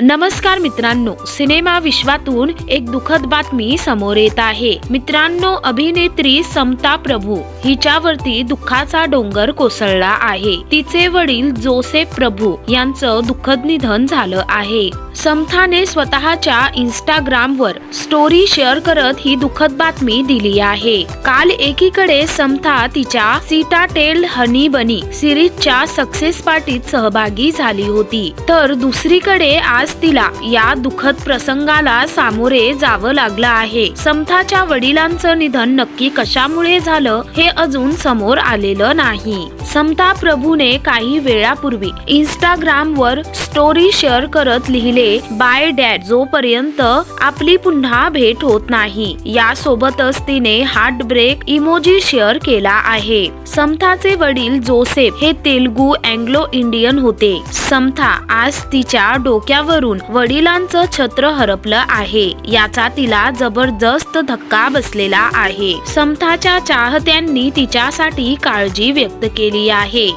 नमस्कार मित्रांनो सिनेमा विश्वातून एक दुःखद बातमी समोर येत आहे. मित्रांनो अभिनेत्री समता प्रभू हिच्यावरती दुःखाचा डोंगर कोसळला आहे. तिचे वडील जोसेफ प्रभू यांचं दुःखद निधन झालं आहे. समथाने स्वतःच्या इंस्टाग्राम वर स्टोरी शेअर करत ही दुःखद बातमी दिली आहे. काल एकीकडे समथा तिच्या सीटाटेल हनी बनी सिरीजच्या सक्सेस पार्टीत सहभागी झाली होती. तर दुसरीकडे आज तिला या दुःखद प्रसंगाला सामोरे जावं लागलं आहे. समथाच्या वडिलांचं निधन नक्की कशामुळे झालं हे अजून समोर आलेलं नाही. समता प्रभूने काही वेळापूर्वी इंस्टाग्राम वर स्टोरी शेअर करत लिहिले बाय डॅड जोपर्यंत आपली पुन्हा भेट होत नाही. यासोबतच तिने हार्ट ब्रेक इमोजी शेअर केला आहे. समताचे वडील जोसेफ हे तेलगू अँग्लो इंडियन होते. समथा आज तिच्या डोक्यावरून वडिलांचं छत्र हरपलं आहे. याचा तिला जबरदस्त धक्का बसलेला आहे. समताच्या चाहत्यांनी तिच्यासाठी काळजी व्यक्त केली. आहे.